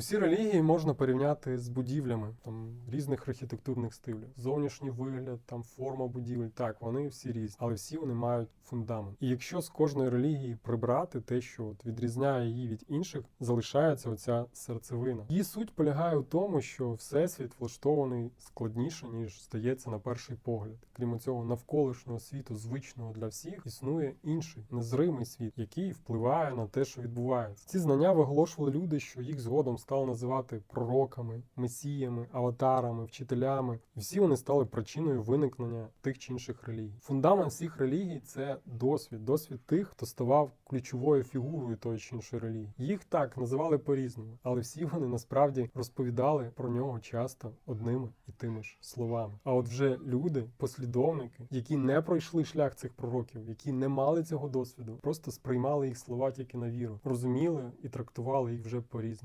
Усі релігії можна порівняти з будівлями там різних архітектурних стилів. Зовнішній вигляд, там форма будівель. Так, вони всі різні, але всі вони мають фундамент. І якщо з кожної релігії прибрати те, що от відрізняє її від інших, залишається оця серцевина. Її суть полягає у тому, що всесвіт влаштований складніше ніж здається на перший погляд. Крім цього, навколишнього світу, звичного для всіх, існує інший незримий світ, який впливає на те, що відбувається. Ці знання виголошували люди, що їх згодом стали називати пророками, месіями, аватарами, вчителями, всі вони стали причиною виникнення тих чи інших релігій. Фундамент всіх релігій це досвід, досвід тих, хто ставав ключовою фігурою тої чи іншої релігії. Їх так називали по-різному, але всі вони насправді розповідали про нього часто одними і тими ж словами. А от вже люди, послідовники, які не пройшли шлях цих пророків, які не мали цього досвіду, просто сприймали їх слова тільки на віру, розуміли і трактували їх вже по-різному.